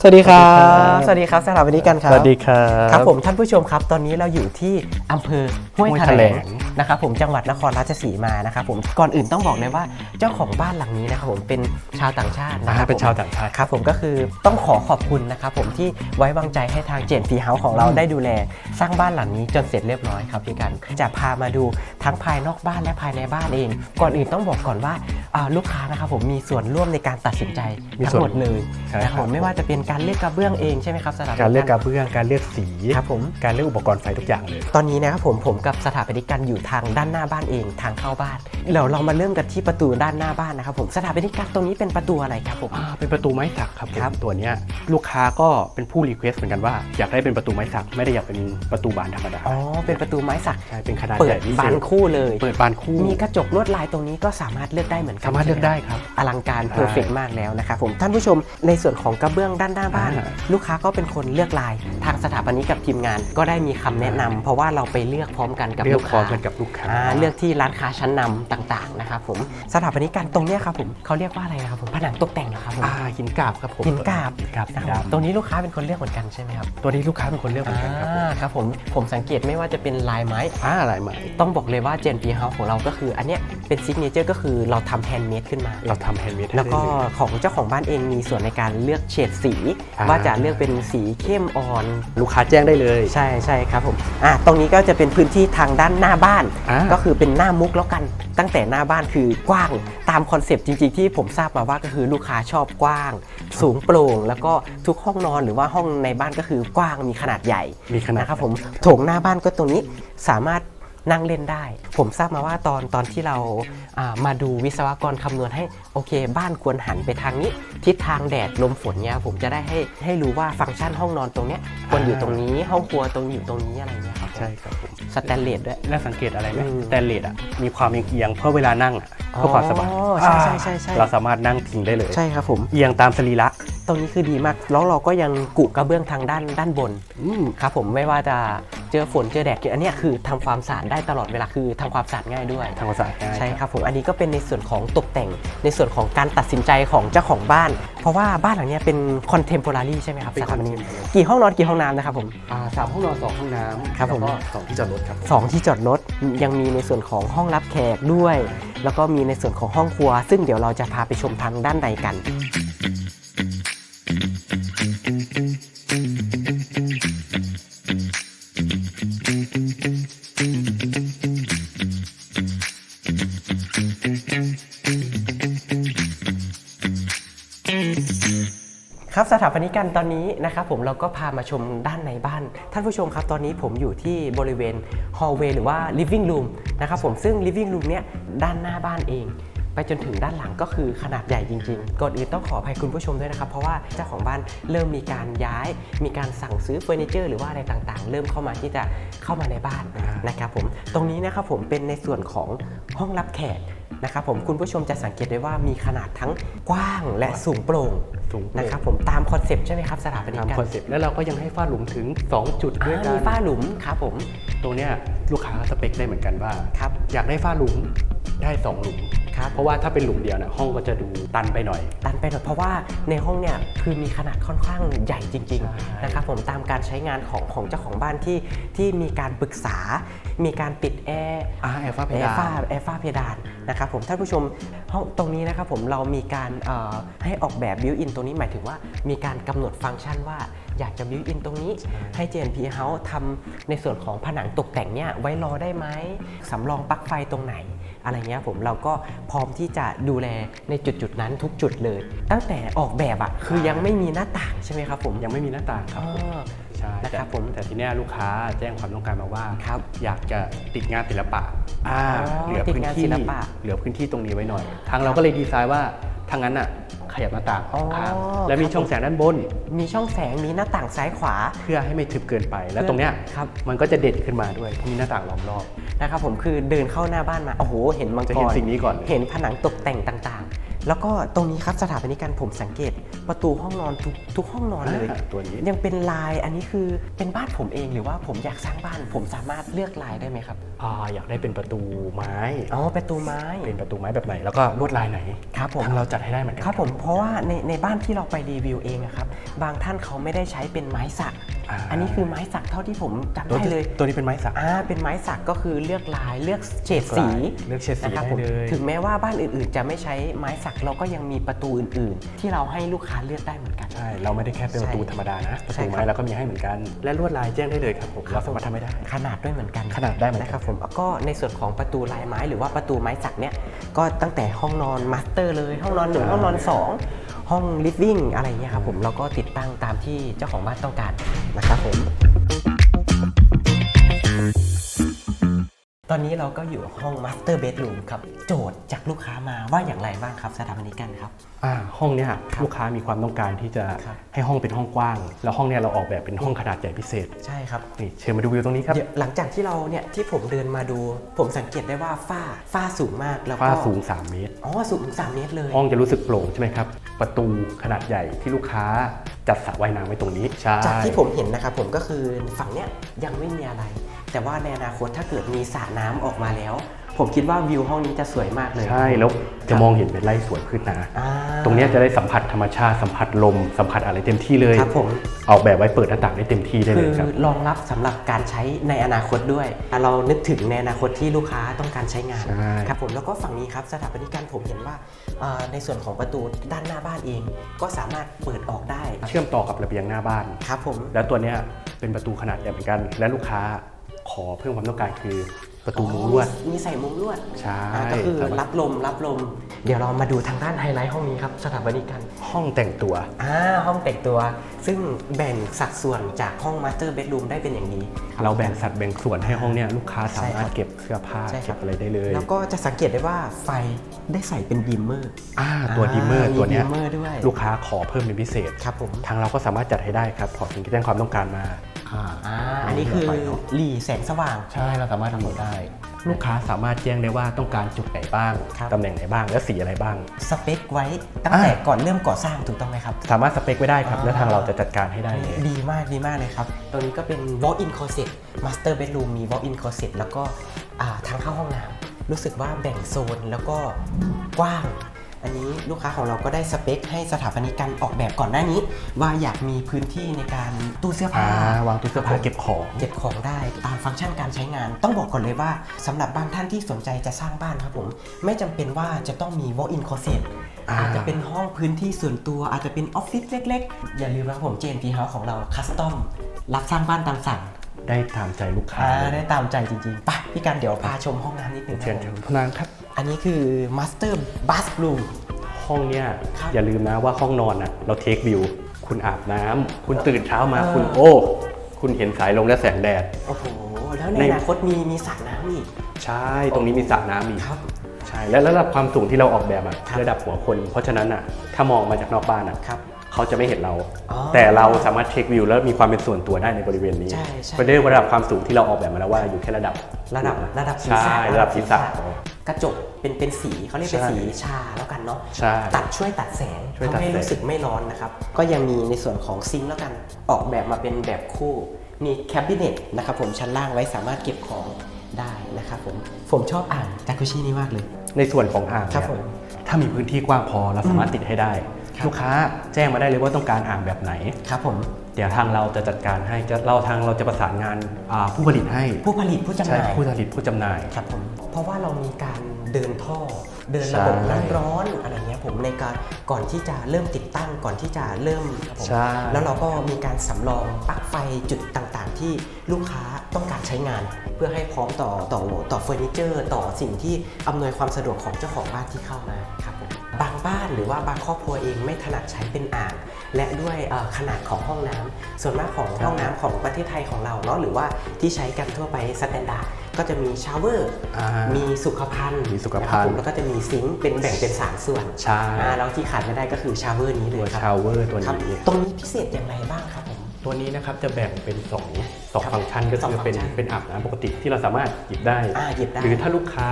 สวัสดีครัสวัสดีครับบสวัสดีครับสถาปนิกกันครับ สวัสดีครับ ครับผมท่านผู้ชมครับ ตอนนี้เราอยู่ที่อำเภอห้วยห้วยแถแถลลงงนะครับผมจังหวัดนครราชสีมานะครับผมก่อนอื่นต้องบอกเลยว่าเจ้าของบ้านหลังนี้นะครับผมเป็นชาวต่างชาตินะอ่าครับเป็นผมชาวต่างชาติครับผมก็คือต้องขอขอบคุณนะครับผมที่ไว้วางใจให้ทางเจนฟีเฮาส์ของเราได้ดูแล สร้างบ้านหลังนี้จนเสร็จเรียบร้อยครับพี่กันจะพามาดูทั้งภายนอกบ้านและภายในบ้านเอง ก่อนอื่นต้องบอกก่อนว่าอ่าลูกค้านะครับผมมีส่วนร่วมในการตัดสินใจมีทั้ส่งวนหมดเลยใช่นะครับครับผมไม่ว่าจะเป็นการเลือกกระเบื้องเองใช่ไหมครับสถาปนิการเลือกกระเบื้องการเลือกสีครับผมการเลือกอุปกรณ์ไฟทุกอย่างเลย ตอนนี้นะครับผมผมกับสถาปนิกกันอยู่ทางด้านหน้าบ้านเองทางเข้าบ้านเดี๋ยวเรามาเริ่มกันที่ประตูด้านหน้าบ้านนะครับผมสถาปนิกกันตรงนี้เป็นประตูอะไรครับผมอ่าเป็นประตูไม้สักครับครับตัวเนี้ยลูกค้าก็เป็นผู้รีเควสต์เหมือนกันว่าอยากได้เป็นประตูไม้สักไม่ได้อยากเป็นประตูบานธรรมดาอ๋อเป็นประตูไม้สักใช่เป็นขนาดเปิใหดญ่พิเศบานษคู่เลย เปิดบานคู่ มีกระจกลวดลายตรงนี้ก็สามารถเลือกได้เหมือนกันสามารถเลือกได้ครับ อลังการใช่เพอร์เฟกมากแล้วนะครับผมท่านผู้ชมในส่วนของกระเบื้องด้านหน้าบ้านอ่าลูกค้าก็เป็นคนเลือกลาย ทางสถาปนิกกับทีมงาน ก็ได้มีคำแนะนำเพราะว่าเราไปเลือกพร้อมกันกับเลือลูกกพร้อค้ามกันกับลูกค้าอ่าเลือกที่ร้านค้าชั้นนำต่างๆนะครับผมสถาปนิกกันตรงเนี้ยครับผมเขาเรียกว่าอะไรนะครับผมผนังตกแต่งเหรอครับผมอ่าหินกาบครับผมหินกาบหินกาบสีนะครับดตรงนี้ลูกค้าเป็นคนเลือกเหมือนกันใช่ไหมครับำตัวนี้ลูกค้าเป็นคนเลือกเหมือนกันครับผมอ่าครับผมผมสังเกตไม่ว่าจะเป็นลายไม้อ่าลายไหมต้องบอกเลยว่าเจนปีเฮาของเราก็คือ อันเนี้ยเป็นซิกเนเจอร์ก็คือเราทำแฮนด์เมดขึ้นมา เราทำแฮนด์เมดแล้วก็ของเจ้าของบ้านเองมีส่วนในการเลือกเฉดสีอ่า ว่าจะเลือกเป็นสีเข้มอ่อน ลูกค้าแจ้งได้เลยใช่ใช่ครับผมอะตรงนี้ก็จะเป็นพื้นที่ทางด้านหน้าบ้าน อ่า ก็คือเป็นหน้ามุกแล้วกัน ตั้งแต่หน้าบ้านคือกว้างตามคอนเซปต์จริง ๆ ที่ผมทราบมาว่าก็คือลูกค้าชอบกว้าง สูงโปร่ง แล้วก็ทุกห้องนอนหรือว่าห้องในบ้านก็คือกว้างมีขนาดใหญ่มีขนาด นะครับผมโถงหน้าบ้านก็ตรงนี้สามารถ นั่งเล่นได้ ผมทราบมาว่าตอนตอนที่เราอ่ามาดูวิศวกรคำนวณให้โอเค บ้านควรหันไปทางนี้ ทิศทางแดดลมฝนเนี่ยผมจะได้ให้ให้รู้ว่าฟังก์ชันห้องนอนตรงเนี้ยควรอยู่ตรงนี้ห้องครัวตรงอยู่ตรงนี้อะไรเงี้ยครับผมใช่ครับผมสแตนเลสด้วย แล้วสังเกตอะไรไหมอืมสแตนเลสอะมีความเอียงๆเพื่อเวลานั่งอะเพื่อความสบายอ๋อใช่ใช่ใช่ใช่เราสามารถนั่งพิงได้เลยใช่ครับผมเอียงตามสรีระ ตรงนี้คือดีมาก แล้วเราก็ยังกุกระเบื้องทางด้านด้านบนอืมครับผมไม่ว่าจะเจอฝนเจอแดดอันเนี้ยคือทำความสะอาดได้ตลอดเวลาคือทำความสะอาดง่ายด้วยทางภาษาง่ายใช่ครับผมอันนี้ก็เป็นในส่วนของตกแต่งในส่วนของการตัดสินใจของเจ้าของบ้าน เพราะว่าบ้านหลังเนี้ยเป็นคอนเทม p o r a r y ใช่ไหมครับเป็นสถาปนิก contemporary กี่ห้องนอนกี่ห้องน้ำนะครับผมอ่าสามห้องนอนสองห้องน้ำครับผมแล้วก็สองที่จอดรถครับสองที่จอดรถยังมีในส่วนของห้องรับแขกด้วย แล้วก็มีในส่วนของห้องครัว ซึ่งเดี๋ยวเราจะพาไปชมทางด้านในกัน ถาปนิกกันตอนนี้นะครับผมเราก็พามาชมด้านในบ้าน ท่านผู้ชมครับตอนนี้ผมอยู่ที่บริเวณฮอลล์เวย์หรือว่า living room นะครับผมซึ่ง living room เนี่ยด้านหน้าบ้านเองไปจนถึงด้านหลังก็คือขนาดใหญ่จริงๆ ก่อนอื่นต้องขออภัยคุณผู้ชมด้วยนะครับ เพราะว่าเจ้าของบ้านเริ่มมีการย้าย มีการสั่งซื้อเฟอร์นิเจอร์หรือว่าอะไรต่างๆ เริ่มเข้ามาที่จะเข้ามาในบ้านนะครับผม ตรงนี้นะครับผมเป็นในส่วนของห้องรับแขก นะครับผมคุณผู้ชมจะสังเกตได้ว่ามีขนาดทั้งกว้างและสูงโปร่งสูงนะครับผมตามคอนเซปต์ใช่ไหมครับสถาปนิกตามกันคอนเซ็ปต์แล้วเราก็ยังให้ฝ้าหลุมถึง 2 จุดด้วยอ่ากัมีนฝ้าหลุมครับผมตรงเนี้ยลูกค้าสเปคได้เหมือนกันว่า ครับ อยากได้ฝ้าหลุมได้สองหลุม ครับเพราะว่าถ้าเป็นหลุมเดียวนะห้องก็จะดูตันไปหน่อย ตันไปหน่อยเพราะว่าในห้องเนี่ยคือมีขนาดค่อนข้างใหญ่จริงใช่ๆนะครับผมตามการใช้งานของของเจ้าของบ้านที่ที่มีการปรึกษา มีการติดแอร์อ่าแอร์ฝ้าเพแอดาร์ฝ้านแอร์ฝ้าเพดานนะครับผมท่านผู้ชมห้องตรงนี้นะครับผมเรามีการเอ่อให้ออกแบบบิวอินตรงนี้หมายถึงว่ามีการกำหนดฟังก์ชันว่าอยากจะบิวอินตรงนี้ให้ JNP House ทำในส่วนของผนังตกแต่งเนี่ยไว้รอได้ไหมสำรองปลั๊กไฟตรงไหนอะไรเงี้ยผมเราก็พร้อมที่จะดูแลในจุดจุดๆนั้นทุกจุดเลย ตั้งแต่ออกแบบอะคือยังไม่มีหน้าต่างใช่ไหมครับผมยังไม่มีหน้าต่างครับอ๋อใช่นะครับแต่ผมแต่ทีเนี้ยลูกค้าแจ้งความต้องการมาว่า ครับอยากจะติดงานศิลปะอ่าอ๋อเหลือติดพื้นงานที่ศิลปะ เหลือพื้นที่ตรงนี้ไว้หน่อย ทางเราก็เลยดีไซน์ว่าทางนั้นอะ ขยับหน้าต่างอ๋อข้างและมีครับช่องแสงด้านบน มีช่องแสงมีหน้าต่างซ้ายขวา เพื่อให้ไม่ทึบเกินไป แล้วเพื่อตรงเนี้ยครับ มันก็จะเด่นขึ้นมาด้วยมีหน้าต่างล้อมรอบ นะครับผมคือเดินเข้าหน้าบ้านมา โอ้โห เห็นมังกรจะเห็นสิ่งนี้ก่อนเลย เห็นผนังตกแต่งต่างๆ แล้วก็ตรงนี้ครับสถาปนิกการผมสังเกต ประตูห้องนอนทุกทุกห้องนอนเลย อ่าตัวนี้ ยังเป็นลายอันนี้คือเป็นบ้านผมเองหรือว่าผมอยากสร้างบ้าน ผมสามารถเลือกลายได้ไหมครับอ่าอยากได้เป็นประตูไม้ อ๋อประตูไม้เป็นประตูไม้แบบไหน แล้วก็ลวดลายไหนครับผม ทางเราจัดให้ได้เหมือนกัครับผมเพราะว่าในในบ้านที่เราไปรีวิวเองอะครับ บางท่านเขาไม่ได้ใช้เป็นไม้สัก อ่าอันนี้คือไม้สักเท่าที่ผมจำตัวได้นี้เลย ตัวนี้เป็นไม้สักอ่าเป็นไม้สักก็คือเลือกลายเลือกเฉดสีเลือกเฉดสีนะครับได้ผมเลยถึงแม้ว่าบ้านอื่นๆ จะไม่ใช้ไม้สักเราก็ยังมีประตูอื่น ๆ ที่เราให้ลูกค้าเลือกได้เหมือนกันใช่เราไม่ได้แค่เป็นประตูใช่ธรรมดานะประใช่ตูครับไม้เราก็มีให้เหมือนกัน และลวดลายแจ้งได้เลยครับผมเราสามารถทำให้ได้ ขนาดด้วยเหมือนกันขนาดได้เหมือนกันนะครับผมแล้วก็ในส่วนของประตูลายไม้หรือว่าประตูไม้สักเนี่ยก็ตั้งแต่ห้องนอนมาสเตอร์เลยห้องนอนหนึ่งห้องนอนสอง ห้องลิฟวิ่งอะไรเงี้ยครับผมเราก็ติดตั้งตามที่เจ้าของบ้านต้องการนะครับผม ตอนนี้เราก็อยู่ห้องมาสเตอร์เบดรูมครับ โจทย์จากลูกค้ามาว่าอย่างไรบ้างครับสถาปนิกกันครับ อ่าห้องเนี้ยครับลูกค้ามีความต้องการที่จะครับ ให้ห้องเป็นห้องกว้าง แล้วห้องเนี้ยเราออกแบบเป็นห้องขนาดใหญ่พิเศษใช่ครับ นี่เชิญมาดูวิวตรงนี้ครับ เดี๋ยวหลังจากที่เราเนี่ยที่ผมเดินมาดู ผมสังเกตได้ว่าฝ้าฝ้าสูงมากแล้วก็ฝ้าสูง 3 เมตร อ๋อสูงถึงสามเมตรเลย ห้องจะรู้สึกโปร่งใช่ไหมครับ ประตูขนาดใหญ่ที่ลูกค้าจัดสระว่ายน้ำไว้ตรงนี้ ใช่จากที่ผมเห็นนะครับผมก็คือฝั่งเนี้ยยังไม่มีอะไร แต่ว่าในอนาคตถ้าเกิดมีสระน้ำออกมาแล้ว ผมคิดว่าวิวห้องนี้จะสวยมากเลย ใช่แล้วจะมองเห็นเป็นไร่สวนขึ้นนะอ่าตรงเนี้ยจะได้สัมผัสธรรมชาติสัมผัสลม สัมผัสอะไรเต็มที่เลยครับผมออกแบบไว้เปิดหน้าต่างได้เต็มที่ได้คืเลยอครับรองรับสำหรับการใช้ในอนาคตด้วย เรานึกถึงในอนาคตที่ลูกค้าต้องการใช้งานใช่ครับผมแล้วก็ฝั่งนี้ครับสถาปนิกการผมเห็นว่าเอ่อในส่วนของประตูด้านหน้าบ้านเอง ก็สามารถเปิดออกได้ เชื่อมต่อกับระเบียงหน้าบ้านครับผมแล้วตัวเนี้ยเป็นประตูขนาดใหญ่เหมือนกัน และลูกค้าข อเพิ่มความต้องการคือ ประตูมุ้งลวด มีใส่มุ้งลวดใช่อ่าก็คือสามารถรับลมรับลม เดี๋ยวเรามาดูทางด้านไฮไลท์ห้องนี้ครับสถาปนิกกันห้องแต่งตัว อ่าห้องแต่งตัว ซึ่งแบ่งสัดส่วนจากห้องมาสเตอร์เบดรูมได้เป็นอย่างดีคบเราแบ่งสัดแบ่งส่วนให้ห้องเนี้ยลูกค้าสาใช่มารครัถบเก็บเสื้อผ้าใช่ครับ เก็บอะไรได้เลยแล้วก็จะสังเกตได้ว่าไฟได้ใส่เป็นดิมเมอร์อ่าตัวดิมเมอร์อ่าตัวเนี้ยมี dimmer ด้วยลูกค้าขอเพิ่มเป็นพิเศษ ครับผมทางเราก็สามารถจัดให้ได้ครับขอสิ่งที่แจ้งความต้องการมาอ่าอันนี้คือไฟเนอะหลีแสงสว่าง ใช่เราสามารถรีโมทได้ลูกค้าสามารถแจ้งได้ว่าต้องการจุดไหนบ้าง ครับ ตำแหน่งไหนบ้าง และสีอะไรบ้าง สเปคไว้ตั้งแต่ก่อนเริ่มก่อสร้างถูกต้องไหมครับ สามารถสเปคไว้ได้ครับอ่า และทางเราจะจัดการให้ได้เลย ดีมากดีมากเลยครับ ตรงนี้ก็เป็น walk-in closet master bedroom มี walk-in closet แล้วก็อ่าทางเข้าห้องน้ำรู้สึกว่าแบ่งโซนแล้วก็กว้าง อันนี้ลูกค้าของเราก็ได้สเปค ให้สถาปนิกการออกแบบก่อนหน้านี้ ว่าอยากมีพื้นที่ในการตู้เสื้อผ้าอ่าวางตู้เสื้อผ้าเก็บของ เก็บของได้ตามฟังก์ชันการใช้งาน ต้องบอกก่อนเลยว่าสำหรับบางท่านที่สนใจจะสร้างบ้านครับผม ไม่จำเป็นว่าจะต้องมี walk-in closet อ่า อาจจะเป็นห้องพื้นที่ส่วนตัวอาจจะเป็นออฟฟิศเล็ก ๆ อย่าลืมนะครับผม JNP House ของเราคัสตอมรับสร้างบ้านตามสั่งได้ตามใจลูกค้าอ่าได้ตามใจจริงๆไปพี่การเดี๋ยวพาชมห้องน้ำนิดนึงเชิญคเชิรับญผมพนางครับ อันนี้คือ Master Bathroom ห้องเนี้ยครับอย่าลืมนะว่าห้องนอนน่ะเราเทควิว คุณอาบน้ำคุณตื่นเช้ามาเออคุณโอ้ คุณเห็นสายลมและแสงแดด โอ้โห แล้วในใน อนาคตมีมีสระน้ำอีก ใช่ ตรงนี้มีสระน้ำอีก ครับ ใช่ และระดับความสูงที่เราออกแบบอะครับ ระดับหัวคน เพราะฉะนั้นอะถ้ามองมาจากนอกบ้านอะครับ เขาจะไม่เห็นเรา อ๋อแต่เราสามารถเช็ควิวแล้วมีความเป็นส่วนตัวได้ในบริเวณนี้ใช่ใช่เป็นด้วยระดับความสูงที่เราออกแบบมาแล้วว่าอยู่แค่ระดับระดับระดับศีรใช่ษะระดับศีรษะ กระจก เป็นเป็นสีเขาเรียกเป็นใช่สีชาแล้วกันเนาะใช่ตัดช่วยตัดแสงช่วยตัดทำให้แสงรู้สึกไม่ร้อนนะครับ ก็ยังมีในส่วนของซิงค์แล้วกันออกแบบมาเป็นแบบคู่มีแคบิเนตนะครับผมชั้นล่างไว้สามารถเก็บของได้นะครับผมผมชอบอ่างจากุชินี้มากเลย ในส่วนของอ่างครับเนี่ยผมถ้ามีพื้นที่กว้างพอเราสามารถติดให้ได้ครับลูกค้าแจ้งมาได้เลยว่าต้องการอ่างแบบไหนครับผมเดี๋ยวทางเราจะจัดการให้จะเราทางเราจะประสานงานอ่าผู้ผลิตให้ผู้ผลิตผู้จำหใช่น่ายผู้ผลิตผู้จำหน่ายครับผม เพราะว่าเรามีการเดินท่อ เดินใช่ระบบน้ำร้อนอะไรเงี้ยผมในการก่อนที่จะเริ่มติดตั้งก่อนที่จะเริ่มครับผม ใช่ แล้วเราก็มีการสำรองปลั๊กไฟจุดต่างๆ ที่ลูกค้าต้องการใช้งาน เพื่อให้พร้อมต่อต่อต่อเฟอร์นิเจอร์ ต่อสิ่งที่อำนวยความสะดวกของเจ้าของบ้านที่เข้ามาครับผม บางบ้านหรือว่าบางครอบครัวเองไม่ถนัดใช้เป็นอ่าง และด้วยเอ่อขนาดของห้องน้ำส่วนมากของห้องน้ำของประเทศไทยของเราเนาะหรือว่าที่ใช้กันทั่วไปสแตนดาร์ดก็จะมีชาวเวอร์อ่ามีสุขภัณฑ์มีสุขภัณฑ์นะครับผมแล้วก็จะมีซิงค์เป็นแบ่งเป็นสามส่วนใช่อ่าแล้วที่ขาดไม่ได้ก็คือชาวเวอร์นี้เลตัวยครับชาวเวอร์ตัวครับนี้ตรงนี้พิเศษอย่างไรบ้างครับผมตัวนี้นะครับจะแบ่งเป็น2องสองครับฟังก์ชันก็สองคือเป็นฟังก์ชันเป็นอาบน้ำปกติที่เราสามารถหยิบได้อ่าหยิบได้หรือถ้าลูกค้า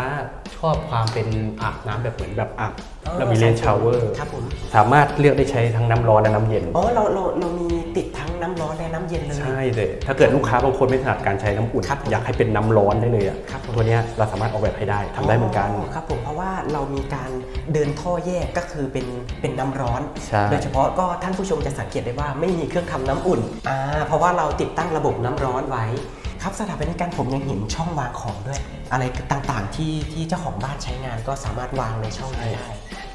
ชอบความเป็นอาบน้ำแบบเหมือนแบบอาบ แล้วมีเลนชาวเวอร์ครับผมสามารถเลือกได้ใช้ทั้งน้ำร้อนและน้ำเย็น อ๋อเราเราเรามีติดทั้งน้ำร้อนและน้ำเย็นเลย ใช่เลยถ้าเกิดลูกค้าบางคนไม่ถนัดการใช้น้ำอุ่น ครับผมอยากให้เป็นน้ำร้อนได้เลยอะครับผม ตัวเนี้ยเราสามารถออกแบบให้ได้ทำได้เหมือนกัน ครับผมเพราะว่าเรามีการเดินท่อแยกก็คือเป็นเป็นน้ำร้อน ใช่ โดยเฉพาะก็ท่านผู้ชมจะสังเกตได้ว่าไม่มีเครื่องทำน้ำอุ่นอ่าเพราะว่าเราติดตั้งระบบน้ำร้อนไว้ ครับสถาปนิกการผมยังเห็นช่องวางของด้วย อะไรต่างๆที่ที่เจ้าของบ้านใช้งานก็สามารถวางในช่องนี้ได้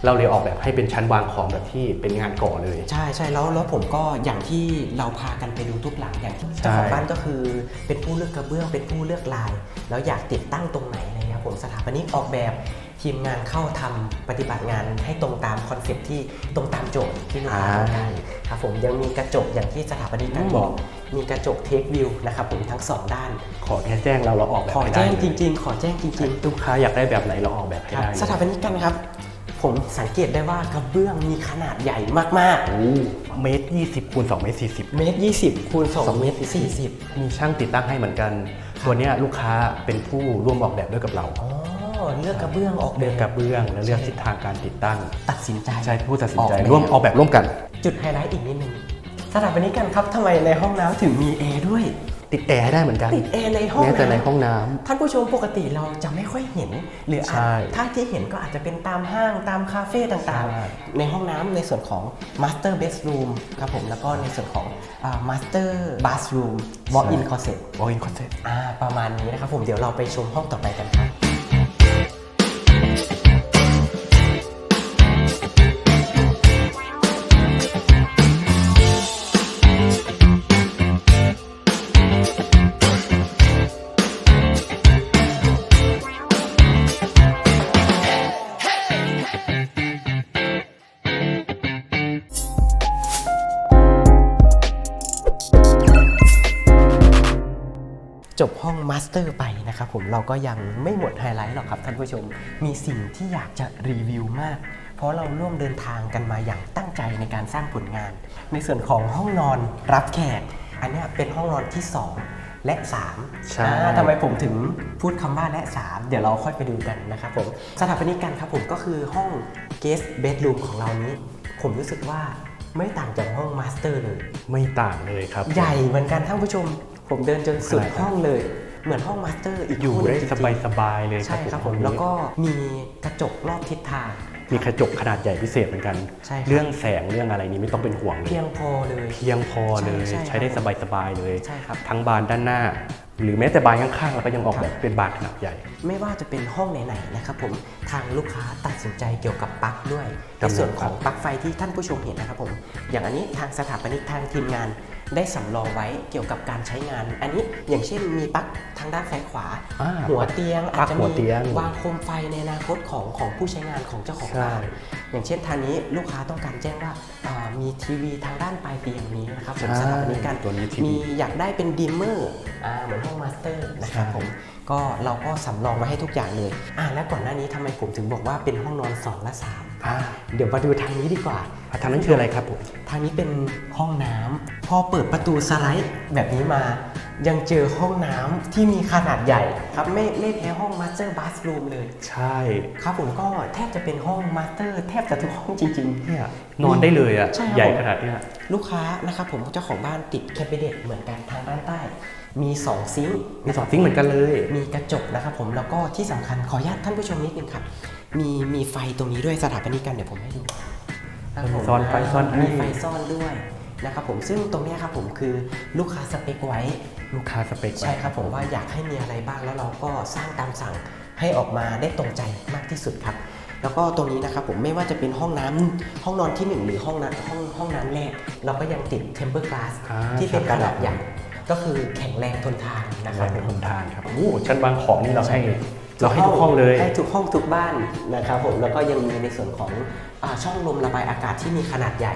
เราเลยออกแบบให้เป็นชั้นวางของแบบที่เป็นงานก่อเลย ใช่ใช่แล้วแล้วผมก็อย่างที่เราพากันไปดูทุกหลังอย่างที่เจ้าของบ้านก็คือเป็นผู้เลือกกระเบื้องเป็นผู้เลือกลาย แล้วอยากติดตั้งตรงไหนอะไรเงี้ยผมสถาปนิกออกแบบทีมงานเข้าทำปฏิบัติงานให้ตรงตามคอนเซ็ปต์ที่ตรงตามโจทย์ที่ลูกค้าต้องการครับผมยังมีกระจกอย่างที่สถาปนิกท่านบอกมี กระจกเทควิวนะครับผมทั้งสองด้าน ขอแค่แจ้งเราเราออกแบบขอให้ได้แจ้งเลยจริง ๆ ขอแจ้งจริงๆลูกค้าอยากได้แบบไหนเราออกแบบให้ครับได้สถาปนิกกันครับ ผมสังเกตได้ว่ากระเบื้องมีขนาดใหญ่มากโอ้เมตรยี่สิบคูณสองเมตรสี่สิบ ๆ เมตรยี่สิบคูณสองเมตรสี่สิบมีช่างติดตั้งให้เหมือนกัน ตัวเนี้ยลูกค้าเป็นผู้ร่วมออกแบบด้วยกับเรา อ๋อเลือกกระเบื้องออกเลือกแบบกระเบื้องและเลือกทิศทางการติดตั้ง ตัดสินใจ ใช่ผู้ตัดสินใจออกแบบ ร่วมออกแบบร่วมกัน จุดไฮไลท์อีกนิดนึง สถาปนิกกันครับทำไมในห้องน้ำถึงมีแอร์ด้วย ติดแอร์ให้ได้เหมือนกัน ติดแอร์ในห้องแม้แต่ในำห้องน้ำ ท่านผู้ชมปกติเราจะไม่ค่อยเห็น หรืออาจใช่ถ้าที่เห็นก็อาจจะเป็นตามห้างตามคาเฟ่ต่างใช่ ๆ ในห้องน้ำในส่วนของ Master Bedroom ครับผมแล้วก็ในส่วนของอ่า Master Bathroom Walk-in Closet วอลอินคอนเซ็ปต์ อ่าประมาณนี้นะครับผมเดี๋ยวเราไปชมห้องต่อไปกันครับ องมาสเตอร์ไปนะครับผมเราก็ยังไม่หมดไฮไลท์หรอกครับท่านผู้ชม มีสิ่งที่อยากจะรีวิวมาก เพราะเราร่วมเดินทางกันมาอย่างตั้งใจในการสร้างผลงาน ในส่วนของห้องนอนรับแขก อันเนี้ยเป็นห้องนอนที่ 2 และ3ใช่ อ่าทำไมผมถึงพูดคำว่าและ 3 เดี๋ยวเราค่อยไปดูกันนะครับผมสถาปนิกกันครับผมก็คือห้อง guest bedroom ของเรานี้ ผมรู้สึกว่าไม่ต่างจากห้องมาสเตอร์เลย ไม่ต่างเลยครับ ใหญ่เหมือนกันท่านผู้ชม ผมเดินจนสุดขนาดนั้นห้องเลย เหมือนห้องมาสเตอร์อีกอยู่ห้งหได้นึ่งจสริงๆบายสบายๆเลยใช่ครับผมห้องนี้แล้วก็มีกระจกรอบทิศทางมีกระจกขนาดใหญ่พิเศษเหมือนกันใช่ครับเรื่องแสงเรื่องอะไรนี้ไม่ต้องเป็นห่วงเลย เพียงพอเลย เพียงพอเลย ใช่ใช่ใช้ได้สบายสบายๆเลยใช่ครับทั้งบานด้านหน้า หรือแม้แต่บานข้างๆเราก็ยังออกแบบเป็นบานขนาดใหญ่ ไม่ว่าจะเป็นห้องไหนๆนะครับผมทางลูกค้าตัดสินใจเกี่ยวกับปลั๊กด้วยครัในบส่วนของปลั๊กไฟที่ท่านผู้ชมเห็นนะครับผมอย่างอันนี้ทางสถาปนิกทางทีมงาน ได้สำรองไว้เกี่ยวกับการใช้งาน อันนี้อย่างเช่นมีปลั๊กทางด้านซ้ายขวา อ่าหัวเตียงปลั๊อาจกจะหัวมีเตียง วางโคมไฟในอนาคตของของผู้ใช้งานของเจ้าของใช่ บ้านอย่างเช่นทางนี้ลูกค้าต้องการแจ้งว่าอ่ามีทีวีทางด้านปลายเตียงนี้นะครับผมใช่สถาปนิกกันตัวนี้ทีวีมีอยากได้เป็นดิมเมอร์อ่าเหมือนห้องมาสเตอร์นะครับใช่ ผมก็เราก็สำรองมาให้ทุกอย่างเลยอ่าแล้วก่อนหน้านี้ทำไมผมถึงบอกว่าเป็นห้องนอน2และ3 อ่าเดี๋ยวมาดูทางนี้ดีกว่าอะทางนั้นคืออะไรครับผม ทางนี้เป็นห้องน้ำพอเปิดประตูสไลด์แบบนี้มา ยังเจอห้องน้ำที่มีขนาดใหญ่ครับไม่ไม่แพ้ห้องมาสเตอร์บัสรูมเลย ใช่ครับผมก็แทบจะเป็นห้องมาสเตอร์แทบจะทุกห้องจริงๆเนี่ยนอนได้เลยอะ ใช่ครับ ใหญ่ขนาดเนี้ยลูกค้านะครับผมเจ้าของบ้านติดแคบิเนตเหมือนกันทางด้านใต้ มี 2 ซิงค์มีสองซิงค์เหมือนกันเลย มีกระจกนะครับผมแล้วก็ที่สำคัญขออนุญาตท่านผู้ชมนิดนึงครับ มีมีไฟตรงนี้ด้วยสถาปนิกกันเดี๋ยวผมให้ดูครับผมซ่อนไฟซ่อนให้ มีไฟซ่อนด้วยนะครับผมซึ่งตรงเนี้ยครับผมคือลูกค้าสเปคไว้ ลูกค้าสเปคไว้ใช่ครับผมว่าอยากให้มีอะไรบ้างแล้วเราก็สร้างตามสั่งให้ออกมาได้ตรงใจมากที่สุดครับ แล้วก็ตรงนี้นะครับผมไม่ว่าจะเป็นห้องน้ำห้องนอนที่หนึ่งหรือห้องน้ำห้องห้องน้ำแรก เราก็ยังติด temper glass อ่าที่เป็นคขรับนาดใหญ่ก็คือแข็งแรงทนทานนะคแรรับงผเป็นมทนทานครับโอ้ชั้นวางของนี่เราให้ เราให้ทุกห้องเลยให้ทุกห้องทุกบ้านนะครับผมแล้วก็ยังมีในส่วนของอาช่องลมระบายอากาศที่มีขนาดใหญ่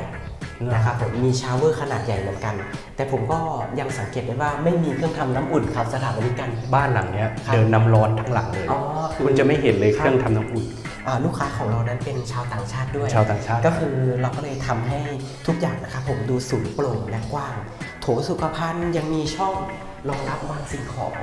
นะครับผมมีชาวเวอร์ขนาดใหญ่เหมือนกัน แต่ผมก็ยังสังเกตได้ว่าไม่มีเครื่องทำน้ำอุ่นครับสถาปนิกกันบ้านหลังเนี้ยครับเดินน้ำร้อนทั้งหลังเลยอ๋อคือคุณจะไม่เห็นเลยครับเครื่องทำน้ำอุ่นอ่าลูกค้าของเรานั้นเป็นชาวต่างชาติด้วย ชาวต่างชาติ ก็คือเราก็เลยทำให้ทุกอย่างนะครับผมดูสูงโปร่งและกว้าง โถสุขภัณฑ์ยังมีช่องรองรับวางสิ่งของ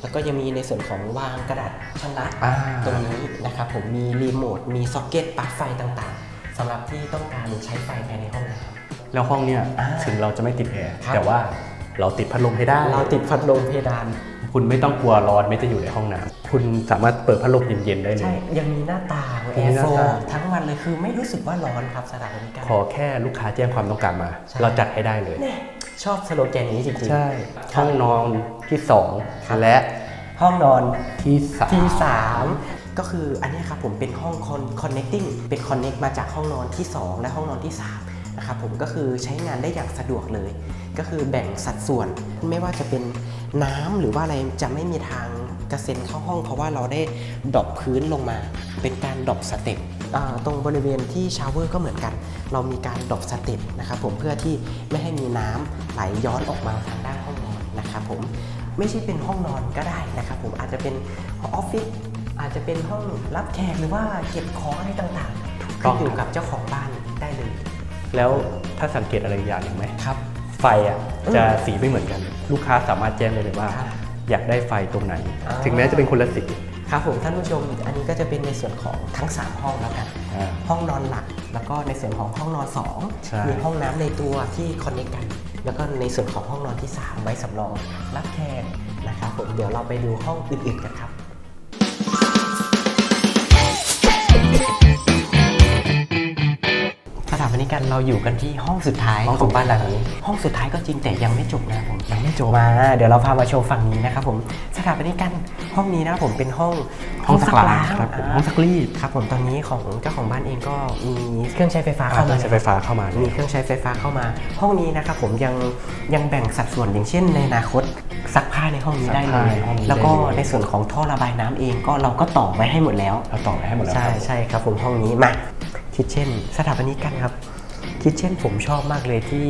แล้วก็ยังมีในส่วนของวางกระดาษชำระอ่าตรงนี้นะครับผมมีรีโมทมีซ็อกเก็ตปลั๊กไฟต่างๆสำหรับที่ต้องการใช้ไฟภายในห้องน้ำแล้วห้องเนี่ยอ่าถึงเราจะไม่ติดแอร์ครับแต่ว่าเราติดพัดลมให้ได้ เราติดพัดลมเพดาน คุณไม่ต้องกลัวร้อนไม่จะอยู่ในห้องน้ำคุณสามารถเปิดพัดลมเย็นๆได้เลใช่ยยังมีหน้าต่างมีแอร์หน้าโฟต่างทั้งวันเลยคือไม่รู้สึกว่าร้อนครับสถานบริการขอแค่ลูกค้าแจ้งความต้องการมาใช่เราจัดให้ได้เลยแน่ชอบสโลแกนนี้จริงๆ ใช่ครับห้องนอนที่ครับ2และห้องนอนที่สามที่3ก็คืออันนี้ครับผมเป็นห้อง con- connecting เป็น connect มาจากห้องนอนที่ 2 และห้องนอนที่3นะครับผมก็คือใช้งานได้อย่างสะดวกเลย ก็คือแบ่งสัดส่วนไม่ว่าจะเป็น น้ำหรือว่าอะไรจะไม่มีทางกระเซ็นเข้าห้องเพราะว่าเราได้ดรอปพื้นลงมา เป็นการดรอปสเต็ปอ่าตรงบริเวณที่ชาวเวอร์ก็เหมือนกัน เรามีการดรอปสเต็ปนะครับผมเพื่อที่ไม่ให้มีน้ำไหลย้อนออกมาทางด้านห้องนอนนะครับผมไม่ใช่เป็นห้องนอนก็ได้นะครับผมอาจจะเป็นออฟฟิศอาจจะเป็นห้องรับแขกหรือว่าเก็บของอะไรต่างๆขึ้นอยู่กับเจ้าของบ้านได้เลย แล้วถ้าสังเกตอะไรอย่างหนึ่งไหมครับ ไฟอะอืมจะสีไม่เหมือนกัน ลูกค้าสามารถแจ้งได้เลยว่าครับอยากได้ไฟตรงไหนอ่าถึงแม้จะเป็นคนละสี ครับผมท่านผู้ชมอันนี้ก็จะเป็นในส่วนของทั้ง 3 ห้องแล้วกันอ่าห้องนอนหลัก แล้วก็ในส่วนของห้องนอนใช่2มีห้องน้ำในตัวที่คอนเนคกัน แล้วก็ในส่วนของห้องนอนที่ 3 ไว้สำรองรับแขกนะครับผมเดี๋ยวเราไปดูห้องอื่นๆกันครับ กกันเราอยู่กันที่ห้องสุดท้ายห้องของบ้านหลังนี้ ห้องสุดท้ายก็จริงแต่ยังไม่จบนะผมยังไม่จบมา เดี๋ยวเราพามาโชว์ฝั่งนี้นะครับผมสถาปนิกกันห้องนี้นะครับผมเป็นห้องห้องซักล้างครับผมาห้องซักรีดครับผมตอนนี้ของเจ้าของบ้านเองก็มีเครื่องใช้ไฟฟ้าอ่าเข้ามา ใช้ไฟฟ้าเข้ามามีเครื่องใช้ไฟฟ้าเข้ามา ห้องนี้นะครับผมยังยังแบ่งสัดส่วนอย่างเช่น ในอนาคตซักผ้าในห้องนี้ได้เลซักผ้ายในห้องนี้แล้วก็ได้เลยในส่วนของท่อระบายน้ำเองก็เราก็ต่อไว้ให้หมดแล้ว เราต่อไว้ให้หมดแล้วใช่ครับ ใช่ครับผมห้องนี้มาคิดเช่น สถาปนิกกันครับ คิดเช่นผมชอบมากเลยที่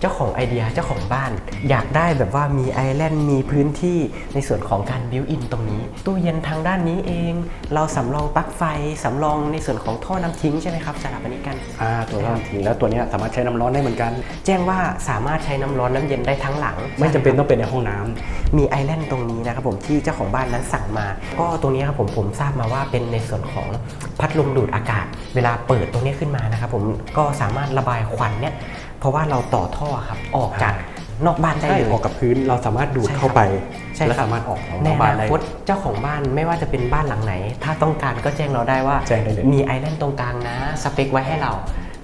เจ้าของไอเดียเจ้าของบ้าน อยากได้แบบว่ามีไอแลนด์มีพื้นที่ในส่วนของการบิวอินตรงนี้ ตู้เย็นทางด้านนี้เอง เราสำรองปลั๊กไฟสำรองในส่วนของท่อน้ำทิ้งใช่ไหมครับสถาปนิกกันอ่าตัวร้อนทีแล้วตัวเนี้ยสามารถใช้น้ำร้อนได้เหมือนกัน แจ้งว่าสามารถใช้น้ำร้อนน้ำเย็นได้ทั้งหลัง ไม่จำเป็นต้องเป็นในห้องน้ำมีไอแลนด์ตรงนี้นะครับผมที่เจ้าของบ้านนั้นสั่งมา ก็ตรงนี้ครับผมผมทราบมาว่าเป็นในส่วนของพัดลมดูดอากาศ เวลาเปิดตรงนี้ขึ้นมานะครับผมก็สามารถระบายควันเนี่ย เพราะว่าเราต่อท่อครับออกจากนอกบ้านได้ใช่เลยออกกับพื้นเราสามารถดูดใช่ครับเข้าไปใช่และครับสามารถออกในนอกอบ้านนาได้คตเจ้าของบ้านไม่ว่าจะเป็นบ้านหลังไหน ถ้าต้องการก็แจ้งเราได้ว่าแจ้งได้เลยมีไอแลนด์ตรงกลางนะสเปคไว้ให้เรา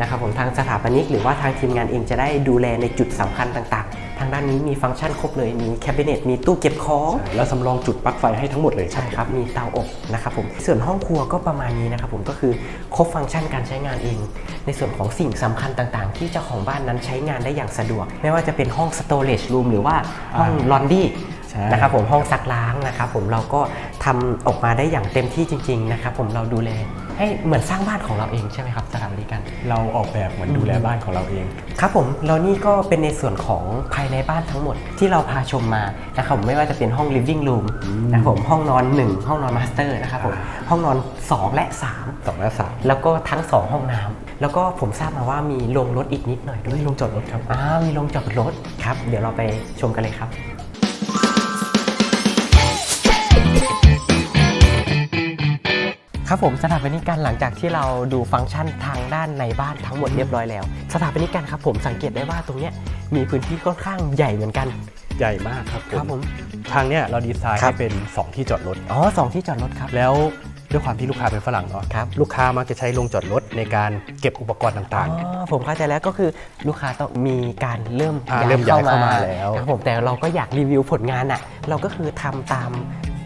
นะครับผมทางสถาปนิกหรือว่าทางทีมงานเองจะได้ดูแลในจุดสำคัญต่างๆ ทางด้านนี้มีฟังก์ชันครบเลยมีแคบิเนตมีตู้เก็บของแล้วสำรองจุดปลั๊กไฟให้ทั้งหมดเลยใช่ครับมีเตาอบนะครับผมส่วนห้องครัวก็ประมาณนี้นะครับผมก็คือครบฟังก์ชันการใช้งานเอง ในส่วนของสิ่งสำคัญต่างๆ ที่เจ้าของบ้านนั้นใช้งานได้อย่างสะดวก ไม่ว่าจะเป็นห้อง storage room หรือว่าห้องอ่า laundry ใช่นะครับผมห้องซักล้างนะครับผมเราก็ทำออกมาได้อย่างเต็มที่จริง ๆ นะครับผมเราดูแล ให้เหมือนสร้างบ้านของเราเองใช่ไหมครับสถาปนิกกันเราออกแบบเหมือนดูแลบ้านของเราเอง ครับผมแล้วนี่ก็เป็นในส่วนของภายในบ้านทั้งหมดที่เราพาชมมานะครับผมไม่ว่าจะเป็นห้อง living room นะครับผมห้องนอน 1 ห้องนอน master นะครับผมห้องนอน 2 และสองและสาม3แล้วก็ทั้ง 2 ห้องน้ำแล้วก็ผมทราบมาว่ามีโรงรถอีกนิดหน่อยด้วยนี่ลงจอดรถครับ อ่ามีโรงจอดรถครับ เดี๋ยวเราไปชมกันเลยครับ ครับผมสถาปนิกการหลังจากที่เราดูฟังก์ชันทางด้านในบ้านทั้งหมดเรียบร้อยแล้ว สถาปนิกการครับผมสังเกตได้ว่าตรงเนี้ยมีพื้นที่ค่อนข้างใหญ่เหมือนกันใหญ่มากครับครับผม ทางเนี้ยเราดีไซน์ครัให้บเป็น 2 ที่จอดรถ อ๋อสองที่จอดรถครับ แล้วด้วยความที่ลูกค้าเป็นฝรั่งเนาะครับลูกค้ามักจะใช้โรงจอดรถในการเก็บอุปกรณ์ต่างอ๋อผมเข้าใจแล้วก็คือลูกค้าต้องมีการเริ่มอ่าเริ่มย้ายเข้ามาแล้ว ครับผมแต่เราก็อยากรีวิวผลงานอะ เราก็คือทำตาม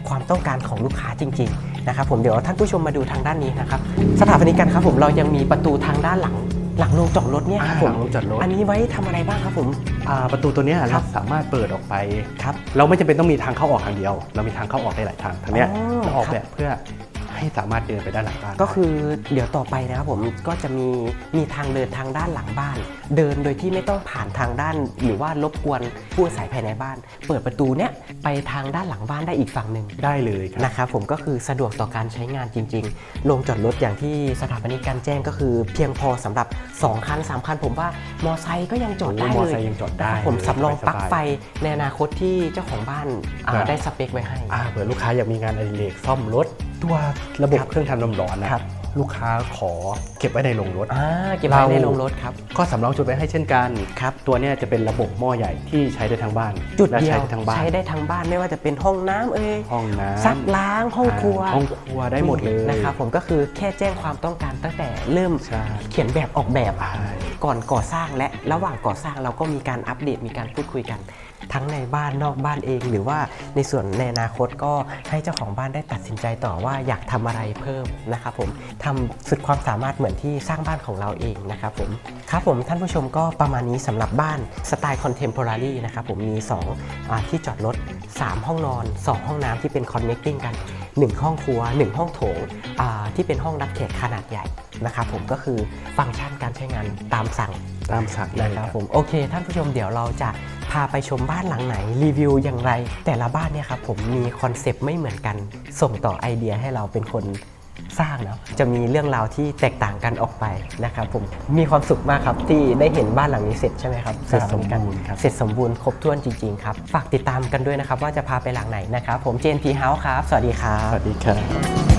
ความต้องการของลูกค้าจริงๆ นะครับผมเดี๋ยวท่านผู้ชมมาดูทางด้านนี้นะครับสถาปนิกกันครับผมเรายังมีประตูทางด้านหลัง หลังโรงจอดรถเนี่ยครับผมหลังโรงจอดรถ อันนี้ไว้ทำอะไรบ้างครับผมๆอ่าประตูตัวเนี้ยครัเราบ สามารถเปิดออกไป ครับ เราไม่จำเป็นต้องมีทางเข้าออกทางเดียว เรามีทางเข้าออกได้หลายทางทางเนี้ยอ๋อเราออกครับแบบเพื่อ ใให้สามารถเดินไปด้านหลังบ้านก็คือเดี๋ยวต่อไปนะครับผมก็จะมีมีทางเดินทางด้านหลังบ้าน เดินโดยที่ไม่ต้องผ่านทางด้าน หรือว่ารบกวนผู้อาศัยภายในบ้าน เปิดประตูเนี้ยไปทางด้านหลังบ้านได้อีกฝั่งหนึ่ง ได้เลยครับ นะครับผมก็คือสะดวกต่อการใช้งานจริงๆ ลงจอดรถอย่างที่สถาปนิกการแจ้งก็คือเพียงพอสำหรับ 2 คัน 3 คัน ผมว่ามอไซค์ก็ยังจอดได้โอ้มอเลยไซค์ยังจอดได้นะครับผมสำรองสบายๆ ปลั๊กไฟในอนาคตที่เจ้าของบ้านอ่าครับได้สเปคไว้ให้ อ่าเผื่อลูกค้าอยากมีงานอดิเรกซ่อมรถ ตัวระบบครับเครื่องทำน้ำร้อนนะครับ ลูกค้าขอเก็บไว้ในโรงรถอ่าเก็บไว้ในโรงรถครับก็สำรองจุดไว้ให้เช่นกันครับตัวเนี้ยจะเป็นระบบหม้อใหญ่ที่ใช้ได้ทั้งบ้านจุดและเดียวใช้ได้ทั้งบ้าน ใช้ได้ทั้งบ้านไม่ว่าจะเป็นห้องน้ำเอ่ยห้องน้ำซักล้างห้องครัวห้องครัวได้หมดเลยนะครับผมก็คือแค่แจ้งความต้องการตั้งแต่เริ่มใช่ เขียนแบบออกแบบ ใช่ ก่อนก่อสร้างและระหว่างก่อสร้างเราก็มีการอัปเดตมีการพูดคุยกัน ทั้งในบ้านนอกบ้านเอง หรือว่าในส่วนในอนาคตก็ให้เจ้าของบ้านได้ตัดสินใจต่อว่าอยากทำอะไรเพิ่มนะครับผมทำสุดความสามารถเหมือนที่สร้างบ้านของเราเองนะครับผมครับผมท่านผู้ชมก็ประมาณนี้สำหรับบ้านสไตล์คอนเทม p o r a r y นะครับผมมี2อ่าที่จอดรถ 3 ห้องนอน 2 ห้องน้ำที่เป็น connecting กัน1 ห้องครัว 1 ห้องโถงอ่าที่เป็นห้องรับแขกขนาดใหญ่นะครับผมก็คือฟังก์ชันการใช้งานตามสั่งตามสั่งได้นะคครัรับบผมโอเค ท่านผู้ชมเดี๋ยวเราจะ พาไปชมบ้านหลังไหนรีวิวอย่างไร แต่ละบ้านเนี่ยครับผมมีคอนเซปต์ไม่เหมือนกัน ส่งต่อไอเดียให้เราเป็นคนสร้างเนาะจะมีเรื่องราวที่แตกต่างกันออกไปนะครับผมมีความสุขมากครับที่ได้เห็นบ้านหลังนี้เสร็จใช่ไหมครับเสร็จสมบูรณ์ครับเสร็จสมบูรณ์ครบถ้วนจริงๆครับ ฝากติดตามกันด้วยนะครับว่าจะพาไปหลังไหนนะครับผม JNP House ครับ สวัสดีครับ สวัสดีครับ